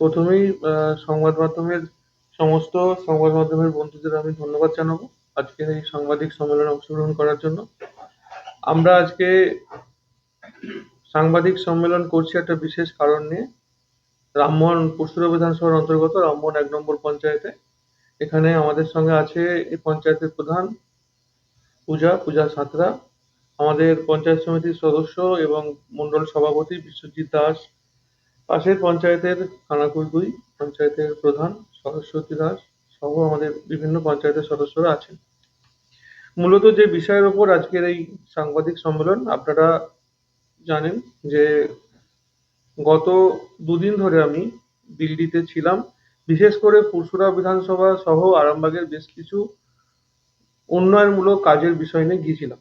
প্রথমেই সংবাদ মাধ্যমের সমস্ত সংবাদ মাধ্যমের বন্ধুদের আমি ধন্যবাদ জানাব আজকের এই সাংবাদিক সম্মেলনে অংশগ্রহণ করার জন্য। আমরা আজকে সাংবাদিক সম্মেলন করছি একটা বিশেষ কারণ নিয়ে। রামমোহন পরশুরা বিধানসভার অন্তর্গত, রামমোহন এক নম্বর পঞ্চায়েতে। এখানে আমাদের সঙ্গে আছে এই পঞ্চায়েতের প্রধান পূজা পূজা সাঁতরা। আমাদের পঞ্চায়েত সমিতির সদস্য এবং মণ্ডল সভাপতি বিশ্বজিৎ দাস। পাশের পঞ্চায়েতের খানাকুল দুই, পঞ্চায়েতের প্রধান সরস্বতী দাস সহ আমাদের বিভিন্ন পঞ্চায়েতের সদস্যরা আছেন। মূলত যে বিষয়ের ওপর আজকের এই সাংবাদিক সম্মেলন, আপনারা জানেন যে গত দুদিন ধরে আমি দিল্লিতে ছিলাম। বিশেষ করে পুরসুরা বিধানসভা সহ আরামবাগের বেশ কিছু উন্নয়নমূলক কাজের বিষয় নিয়ে গিয়েছিলাম।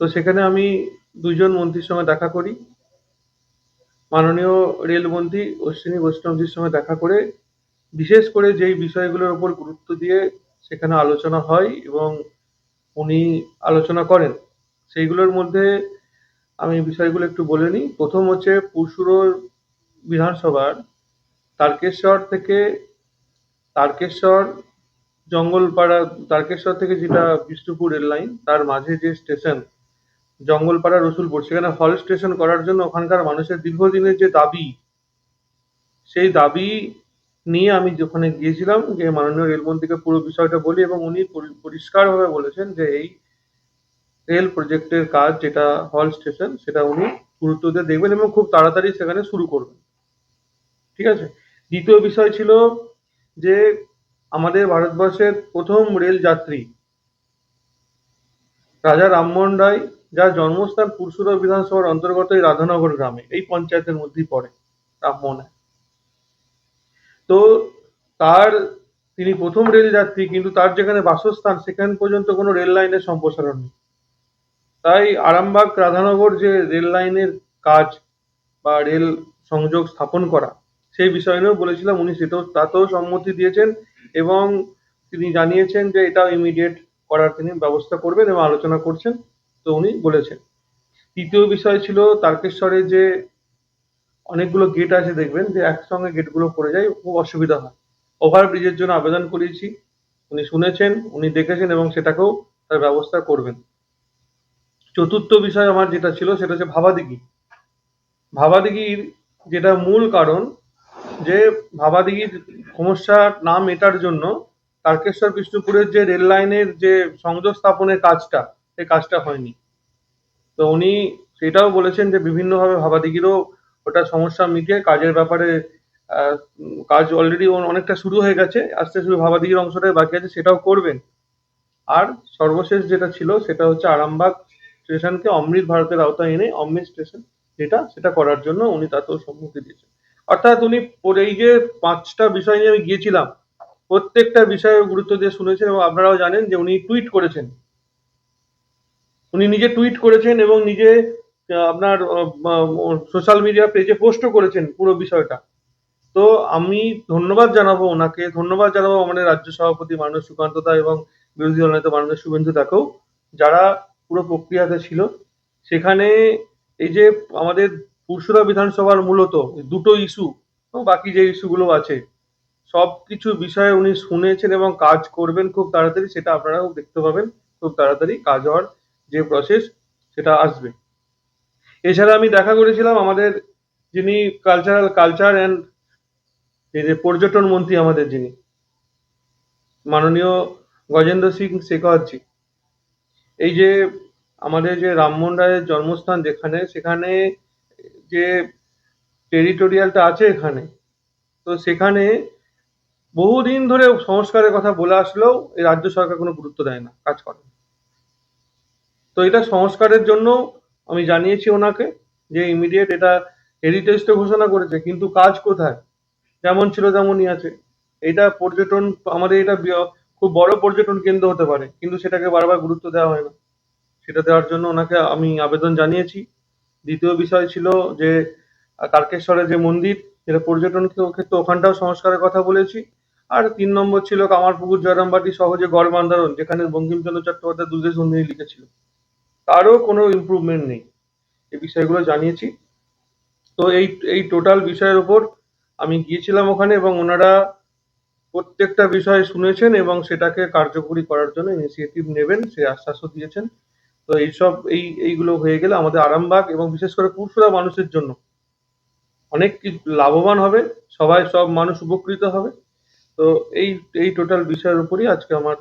তো সেখানে আমি দুইজন মন্ত্রীর সঙ্গে দেখা করি। মাননীয় রেলমন্ত্রী অশ্বিনী বৈষ্ণবজির সঙ্গে দেখা করে, বিশেষ করে যেই বিষয়গুলোর উপর গুরুত্ব দিয়ে সেখানে আলোচনা হয় এবং উনি আলোচনা করেন, সেইগুলোর মধ্যে আমি বিষয়গুলো একটু বলে নিই। প্রথম হচ্ছে পুরসুরোর বিধানসভার তারকেশ্বর থেকে তারকেশ্বর জঙ্গলপাড়া, তারকেশ্বর থেকে যেটা বিষ্ণুপুর রেল লাইন তার মাঝে যে স্টেশন জঙ্গলপাড়া, রসুলপুর, সেখানে হল স্টেশন করার জন্য ওখানকার মানুষের দীর্ঘদিনের যে দাবি, সেই দাবি নিয়ে আমি যেখানে গিয়েছিলাম যে মাননীয় রেলমন্ত্রীকে পুরো বিষয়টা বলি এবং উনি পরি- পরিষ্কারভাবে বলেছেন যে এই রেল প্রজেক্টের কাজ যেটা হল স্টেশন, সেটা উনি গুরুত্ব দিয়ে দেখবেন এবং খুব তাড়াতাড়ি সেখানে শুরু করবেন। ঠিক আছে? দ্বিতীয় বিষয় ছিল যে আমাদের ভারতবর্ষের প্রথম রেল যাত্রী রাজা রামমোহন রায় যার জন্মস্থান পুরসুরা বিধানসভার অন্তর্গত এই রাধানগর গ্রামে, এই পঞ্চায়েতের মধ্যেই পড়ে রামমোহন। তো তার, তিনি প্রথম রেল যাত্রী, কিন্তু তার যেখানে বাসস্থান, সেখান পর্যন্ত কোনো রেল লাইনের সম্প্রসারণ নেই তাই আরামবাগ রাধানগর যে রেল লাইনের কাজ বা রেল সংযোগ স্থাপন করা, সেই বিষয় নিয়েও বলেছিলাম উনি, সেটাও, তাতেও সম্মতি দিয়েছেন এবং তিনি জানিয়েছেন যে এটা ইমিডিয়েট করার তিনি ব্যবস্থা করবেন এবং আলোচনা করছেন তো উনি বলেছেন। তৃতীয় বিষয় ছিল তারকেশ্বরে যে অনেকগুলো গেট আছে দেখবেন, যে একসঙ্গে গেটগুলো পড়ে যায়, খুব অসুবিধা হয়। ওভার ব্রিজের জন্য আবেদন করিয়েছি উনি শুনেছেন, উনি দেখেছেন এবং সেটাকেও তার ব্যবস্থা করবেন। চতুর্থ বিষয় আমার যেটা ছিল, সেটা হচ্ছে ভাবাদিঘি। ভাবাদিঘির যেটা মূল কারণ, যে ভাবাদিঘির সমস্যা না মেটার জন্য তারকেশ্বর বিষ্ণুপুরের যে রেল লাইনের যে সংযোগ স্থাপনের কাজটা সেই কাজটা হয়নি। তো উনি সেটাও বলেছেন যে বিভিন্নভাবে ভাবাদিঘিরও ওটা সমস্যা মিটিয়ে কাজের ব্যাপারে কাজ অলরেডি অনেকটা শুরু হয়ে গেছে, আস্তে শুধু ভাবাদিঘির অংশটাই বাকি আছে, সেটাও করবেন। আর সর্বশেষ যেটা ছিল, সেটা হচ্ছে আরামবাগ স্টেশনকে অমৃত ভারতের আওতায় এনে, অমৃত স্টেশন যেটা, সেটা করার জন্য উনি তাতেও সম্মতি দিয়েছেন। অর্থাৎ উনি এই যে পাঁচটা বিষয় নিয়ে আমি গিয়েছিলাম, প্রত্যেকটা বিষয়ে গুরুত্ব দিয়ে শুনেছেন এবং আপনারাও জানেন যে উনি টুইট করেছেন। উনি নিজে টুইট করেছেন এবং নিজে আপনার সোশ্যাল মিডিয়া পেজে পোস্টও করেছেন পুরো বিষয়টা। তো আমি ধন্যবাদ জানাব ওনাকে, ধন্যবাদ জানাব আমাদের রাজ্য সভাপতি মাননীয় সুকান্ত দা এবং বিরোধী দল নেতা মাননীয় শুভেন্দু দাকেও, যারা পুরো প্রক্রিয়াতে ছিল। সেখানে এই যে আমাদের পুরসুরা বিধানসভার মূলত দুটো ইস্যু বাকি যে ইস্যুগুলো আছে, সব কিছু বিষয়ে উনি শুনেছেন এবং কাজ করবেন খুব তাড়াতাড়ি, সেটা আপনারাও দেখতে পাবেন, খুব তাড়াতাড়ি কাজ হওয়ার যে প্রসেস সেটা আসবে এছাড়া আমি দেখা করেছিলাম আমাদের যিনি কালচারাল কালচার অ্যান্ড এই যে পর্যটন মন্ত্রী আমাদের যিনি, মাননীয় গজেন্দ্র সিং শেখাওয়াতজি এই যে আমাদের যে রামমোহন রায়ের জন্মস্থান যেখানে, সেখানে যে টেরিটোরিয়ালটা আছে এখানে, তো সেখানে বহুদিন ধরে সংস্কারের কথা বলে আসলেও এই রাজ্য সরকার কোনো গুরুত্ব দেয় না, কাজ করে। তো এটা সংস্কারের জন্য আমি জানিয়েছি ওনাকে যে ইমিডিয়েট এটা হেরিটেজটা ঘোষণা করেছে কিন্তু কাজ কোথায়? যেমন ছিল তেমনই আছে। এটা পর্যটন আমাদের এটা খুব বড় পর্যটন কেন্দ্র হতে পারে কিন্তু সেটাকে বারবার গুরুত্ব দেওয়া হয় না। সেটা দেওয়ার জন্য ওনাকে আমি আবেদন জানিয়েছি। দ্বিতীয় বিষয় ছিল যে আহ, তারকেশ্বরের যে মন্দির যেটা পর্যটন ক্ষেত্রে ওখানটাও সংস্কারের কথা বলেছি। আর তিন নম্বর ছিল কামারপুকুর জয়রামবাটি সহজে গড় বান্ধারণ যেখানে বঙ্কিমচন্দ্র চট্টোপাধ্যায় দুর্গেশ নন্দিনী লিখেছিল। তারও কোনো ইমপ্রুভমেন্ট নেই। এই বিষয়গুলো জানিয়েছি। তো এই এই টোটাল বিষয়ের উপর আমি গিয়েছিলাম ওখানে এবং ওনারা প্রত্যেকটা বিষয় শুনেছেন এবং সেটাকে কার্যকরী করার জন্য ইনিশিয়েটিভ নেবেন, সে আশ্বাসও দিয়েছেন। তো এইসব, এই, এইগুলো হয়ে গেলে আমাদের আরামবাগ এবং বিশেষ করে পুরসুরা মানুষের জন্য অনেক লাভবান হবে, সবাই, সব মানুষ উপকৃত হবে। তো এই এই টোটাল বিষয়ের উপরই আজকে আমার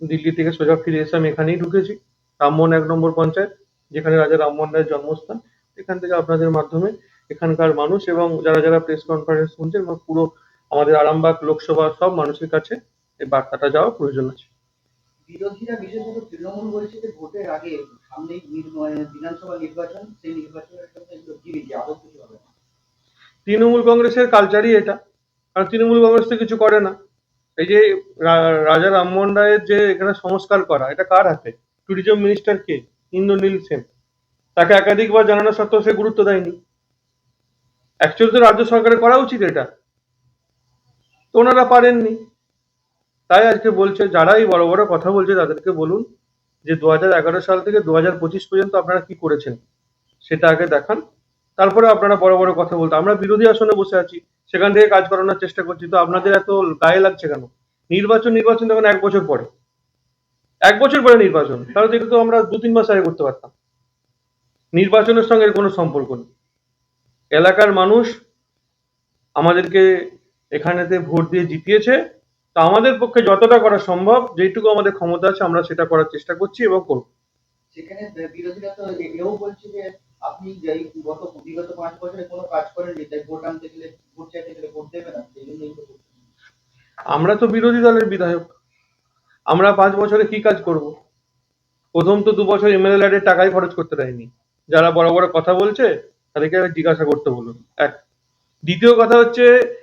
দিল্লি থেকে সোজা ফিরে এসে আমি এখানেই ঢুকেছি। রামমোহন এক নম্বর পঞ্চায়েত যেখানে রাজা রামমোহন রায়ের জন্মস্থান। এখান থেকে আপনাদের মাধ্যমে এখানকার মানুষ এবং যারা যারা প্রেস কনফারেন্স শুনছেন বা পুরো আমাদের আরামবাগ লোকসভা সব মানুষের কাছে এই বার্তাটা যাওয়া প্রয়োজন আছে। বিরোধীরা বিশেষত তৃণমূল বলছে যে ভোটের আগে সামনেই মানে বিধানসভা নির্বাচন সেই নির্বাচনের জন্য হবে তৃণমূল কংগ্রেসের কালচারই এটা কারণ তৃণমূল কংগ্রেস তো কিছু করে না। এই যে রাজা রামমোহন রায়ের যে এখানে সংস্কার করা এটা কার হাতে? ট্যুরিজম মিনিস্টার কে ইন্দ্রনীল সেন তাকে একাধিকবার জানানো সত্ত্বেও সে গুরুত্ব দেয়নি। অ্যাকচুয়ালি তো রাজ্য সরকারের করা উচিত এটা। তো ওনারা পারেননি। তাই আজকে বলছে, যারাই বড় বড় কথা বলছে তাদেরকে বলুন যে দু সাল থেকে দু পর্যন্ত আপনারা কি করেছেন, সেটা আগে দেখান। তারপরে আপনারা বড় বড় কথা বলতে আমরা বিরোধী আসনে বসে আছি, সেখান থেকে কাজ করানোর চেষ্টা করছি। তো আপনাদের এত গায়ে লাগছে কেন? নির্বাচন নির্বাচন তখন এক বছর পরে এক বছর পরে নির্বাচন তাহলে তো এটা তো আমরা দু তিন মাস আগে করতে পারতাম। নির্বাচনের সঙ্গে কোনো সম্পর্ক নেই। এলাকার মানুষ আমাদেরকে এখানেতে ভোট দিয়ে জিতিয়েছে। তো আমাদের পক্ষে যতটা করা সম্ভব যেটুকু আমাদের ক্ষমতা আছে আমরা সেটা করার চেষ্টা করছি এবং করব। সেখানে বিরোধীরা তো এও বলছে যে আপনি যে এই গত বিগত পাঁচ বছরে কোনো কাজ করেননি তাই ভোট আনতে গেলে ভোট চাইতে গেলে ভোট দেবে না সেই আমরা তো বিরোধী দলের বিধায়ক। আমরা পাঁচ বছরে কি কাজ করব? প্রথম তো দু বছর এমএলএ এর টাকাই খরচ করতে দেয়নি। যারা বড় বড় কথা বলছে, তাদেরকে জিজ্ঞাসা করতে বলুন। এক। দ্বিতীয় কথা হচ্ছে,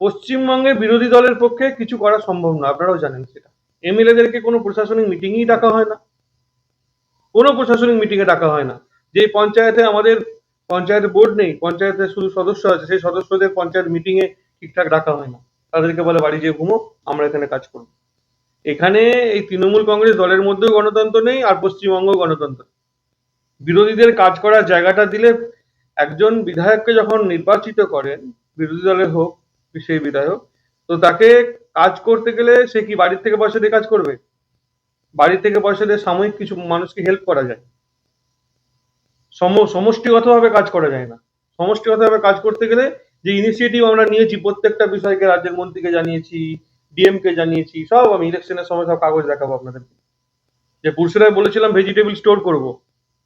পশ্চিমবঙ্গে বিরোধী দলের পক্ষে কিছু করা সম্ভব না। আপনারাও জানেন সেটা। এমএলএদেরকে কোনো প্রশাসনিক মিটিংই ডাকা হয় না। কোনো প্রশাসনিক মিটিংয়ে ডাকা হয় না। যে পঞ্চায়েতে আমাদের পঞ্চায়েত বোর্ড নেই, পঞ্চায়েতে শুধু সদস্য আছে, সেই সদস্যদের পঞ্চায়েত মিটিংয়ে ঠিকঠাক ডাকা হয় না। তাদেরকে বলে, বাড়ি যেয়ে ঘুমো, আমরা এখানে কাজ করব। এখানে এই তৃণমূল কংগ্রেস দলের মধ্যেও গণতন্ত্র নেই আর পশ্চিমবঙ্গ গণতন্ত্র। বিরোধীদের কাজ করার জায়গাটা দিলে একজন বিধায়ককে যখন নির্বাচিত করেন, বিরোধী দলের হোক সেই বিধায়ক, তো তাকে কাজ করতে গেলে সে কি বাড়ির থেকে পয়সা দিয়ে কাজ করবে? বাড়ি থেকে পয়সা দিয়ে সাময়িক কিছু মানুষকে হেল্প করা যায়? সম, সমষ্টিগতভাবে কাজ করা যায় না। সমষ্টিগতভাবে কাজ করতে গেলে যে ইনিশিয়েটিভ আমরা নিয়েছি, প্রত্যেকটা বিষয়কে রাজ্যের মন্ত্রীকে জানিয়েছি ডিএম কে জানিয়েছি, সব আমি ইলেকশনের সময় সব কাগজ দেখাবো আপনাদেরকে। যে পুরুষরাই বলেছিলাম ভেজিটেবল স্টোর করব,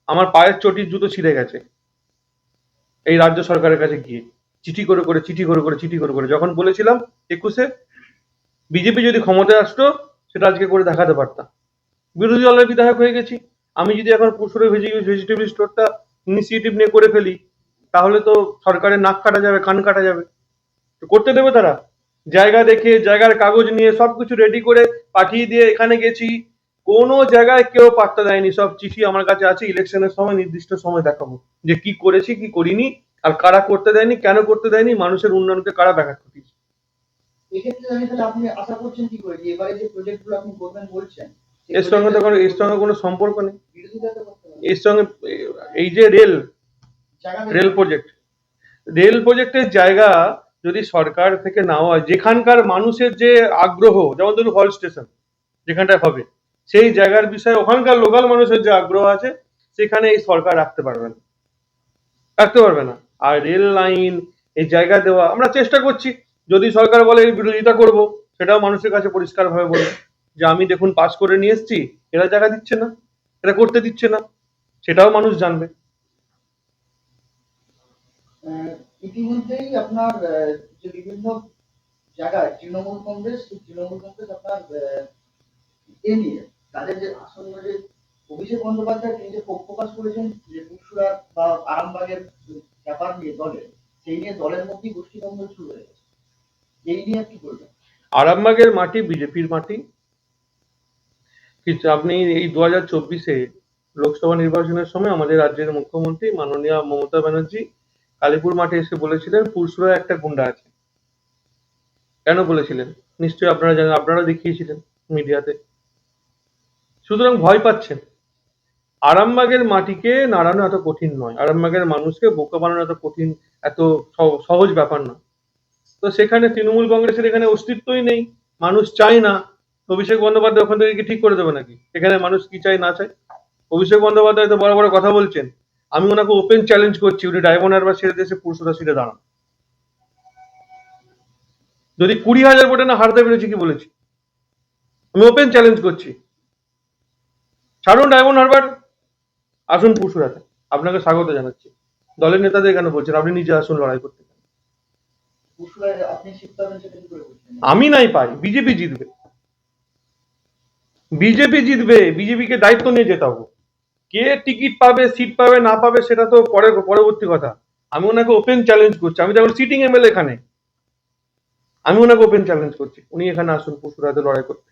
আমার পায়ের চটির জুতো ছিঁড়ে গেছে। এই রাজ্য সরকারের কাছে গিয়ে, চিঠি করে করে, চিঠি করে করে, চিঠি করে করে, যখন বলেছিলাম একুশে বিজেপি যদি ক্ষমতায় আসতো, সেটা আজকে করে দেখাতে পারতাম। বিরোধী দলের বিধায়ক হয়ে গেছি। আমি যদি এখন পুরসুরের ভেজিটেবল স্টোরটা ইনিশিয়েটিভ নিয়ে করে ফেলি, তাহলে তো সরকারের নাক কাটা যাবে, কান কাটা যাবে। করতে দেবে তারা? জায়গা দেখে জায়গার কাগজ নিয়ে সবকিছু রেডি করে পাঠিয়ে দিয়ে এখানে গেছি। কোনো জায়গায় কেউ পাত্তা দেয়নি সব চিঠি আমার কাছে আছে ইলেকশনের সময় নির্দিষ্ট সময় দেখাবো। যে কি করেছি কি করিনি আর কারা করতে দেয়নি কেন করতে দেয়নি মানুষের উন্নয়নকে কারা ব্যাঘাত ঘটিয়েছে। এর সঙ্গে তো কোনো এর সঙ্গে কোনো সম্পর্ক নেই। এর সঙ্গে এই যে রেল রেল প্রজেক্ট রেল প্রজেক্টের জায়গা যদি সরকার থেকে নেওয়া হয় যেখানকার মানুষের যে আগ্রহ, যেমন ধরুন হল স্টেশন, যেখানটায় হবে, সেই জায়গার বিষয়ে ওখানকার লোকাল মানুষের যে আগ্রহ আছে, সেখানে এই সরকার রাখতে পারবে না। রাখতে পারবে না। আর রেল লাইন, এই জায়গা দেওয়া, আমরা চেষ্টা করছি। যদি সরকার বলে এর বিরোধিতা করব, সেটাও মানুষের কাছে পরিষ্কারভাবে বলব যে, আমি দেখুন পাস করে নিয়ে এসেছি, এরা জায়গা দিচ্ছে না, এরা করতে দিচ্ছে না। সেটাও মানুষ জানবে। ইতিমধ্যেই আপনার যে বিভিন্ন জায়গায় তৃণমূল কংগ্রেস তৃণমূল কংগ্রেস আপনার এ নিয়ে তাদের যে আসন্ন যে অভিষেক বন্দ্যোপাধ্যায় তিনি যে ক্ষোভ প্রকাশ করেছেন যে পুরসুরা বা আরামবাগের ব্যাপার নিয়ে দলের সেই নিয়ে দলের মধ্যেই গোষ্ঠী গোষ্ঠীদ্বন্দ্ব শুরু হয়ে গেছে। এই নিয়ে কি বলবেন? আরামবাগের মাটি বিজেপির মাটি। কিন্তু আপনি এই দু হাজার চব্বিশে লোকসভা নির্বাচনের সময় আমাদের রাজ্যের মুখ্যমন্ত্রী মাননীয় মমতা ব্যানার্জি কালীপুর মাঠে এসে বলেছিলেন পুরসুরা একটা গুন্ডা আছে। কেন বলেছিলেন? নিশ্চয়ই আপনারা জানেন, আপনারা দেখিয়েছিলেন মিডিয়াতে। সুতরাং ভয় পাচ্ছেন। আরামবাগের মাটিকে নাড়ানো এত কঠিন নয়। আরামবাগের মানুষকে বোকা বানানো এত কঠিন, এত সহ- সহজ ব্যাপার না। তো সেখানে তৃণমূল কংগ্রেসের এখানে অস্তিত্বই নেই। মানুষ চায় না। অভিষেক বন্দ্যোপাধ্যায় ওখান থেকে কি ঠিক করে দেবে নাকি? এখানে মানুষ কি চায়, না চায়? অভিষেক বন্দ্যোপাধ্যায় তো বড় বড় কথা বলছেন। আমি ওনাকে ওপেন চ্যালেঞ্জ করছি উনি ডায়মন্ড হারবার ছেড়ে দেশে পুরুষরা সিটে দাঁড়ান। যদি কুড়ি হাজার ভোটে না হারতে পেরেছি কি বলেছি? আমি ওপেন চ্যালেঞ্জ করছি। ছাড়ুন ডায়মন্ড হারবার আসুন পুরসুরাতে আপনাকে স্বাগত জানাচ্ছি। দলের নেতাদের কেন বলছেন? আপনি নিজে আসুন লড়াই করতে আমি নাই পাই বিজেপি জিতবে। বিজেপি জিতবে বিজেপিকে দায়িত্ব নিয়ে যেতে হবে। কে টিকিট পাবে, সিট পাবে, না পাবে সেটা তো পরে, পরবর্তী কথা। আমি ওনাকে ওপেন চ্যালেঞ্জ করছি। আমি তো এখন সিটিং এমএলএ এখানে। আমি ওনাকে ওপেন চ্যালেঞ্জ করছি। উনি এখানে আসুন, পশুরাতে লড়াই করতে।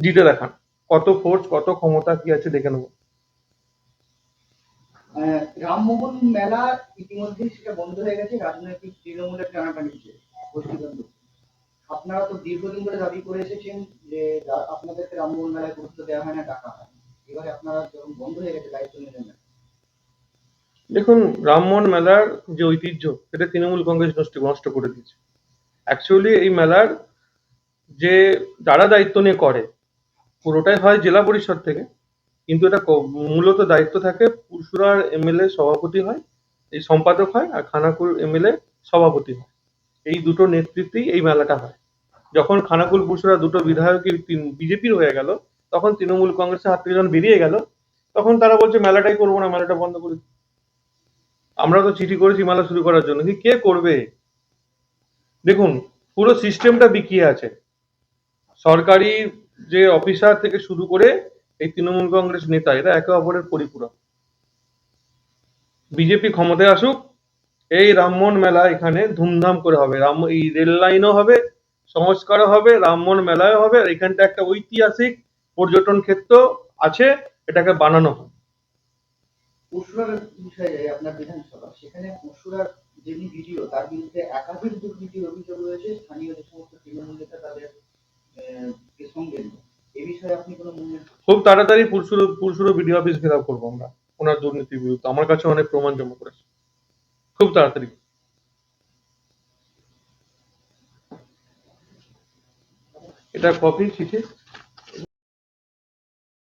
জিতে দেখান। কত ফোর্স কত ক্ষমতা, কি আছে দেখে নেব। রামমোহন মেলা ইতিমধ্যেই সেটা বন্ধ হয়ে গেছে। রাজনৈতিক তৃণমূলের টানাটানিতে আপনারা তো দীর্ঘদিন ধরে দাবি করে এসেছেন যে, আপনাদেরকে রামমোহন মেলায় গুরুত্ব দেওয়া হয় না, ডাকা হয়। দেখুন রামমোহন মেলার যে ঐতিহ্য, সেটা তৃণমূল কংগ্রেস নষ্ট নষ্ট করে দিয়েছে। অ্যাকচুয়ালি এই মেলার যে যারা দায়িত্ব নিয়ে করে, পুরোটাই হয় জেলা পরিষদ থেকে। কিন্তু এটা মূলত দায়িত্ব থাকে পুরসুরার এমএলএ সভাপতি হয়, এই সম্পাদক হয়, আর খানাকুল এমএলএ সভাপতি হয়। এই দুটো নেতৃত্বেই এই মেলাটা হয়। যখন খানাকুল পুরসুরা দুটো বিধায়কই বিজেপির হয়ে গেল তখন তৃণমূল কংগ্রেসের হাত থেকে যখন বেরিয়ে গেল, তখন তারা বলছে, মেলাটাই করব না, মেলাটা বন্ধ করে আমরা তো চিঠি করেছি, মেলা শুরু করার জন্য। কি কে করবে? দেখুন, পুরো সিস্টেমটা বিকিয়ে আছে। সরকারি যে অফিসার থেকে শুরু করে এই তৃণমূল কংগ্রেস নেতা, এরা একে অপরের পরিপূরক। বিজেপি ক্ষমতায় আসুক, এই রামমোহন মেলা এখানে ধুমধাম করে হবে। রাম এই রেল লাইনও হবে, সংস্কারও হবে, রামমোহন মেলাও হবে এখানটা একটা ঐতিহাসিক পর্যটন ক্ষেত্র আছে এটাকে বানানো হয়। পরশুরার বিষয়ে যাই আপনার বিধানসভা সেখানে পরশুরার যিনি ভিডিও তার বিরুদ্ধে একাধিক দুর্নীতির অভিযোগ রয়েছে স্থানীয় যে সমস্ত তৃণমূল নেতা তাদের সঙ্গে এ বিষয়ে আপনি কোনো খুব তাড়াতাড়ি পুরসুর পুরসুর বিডিও অফিস ঘেরাও করব আমরা ওনার দুর্নীতির বিরুদ্ধে। আমার কাছে অনেক প্রমাণ জমা করেছে খুব তাড়াতাড়ি। এটা কপি চিঠি।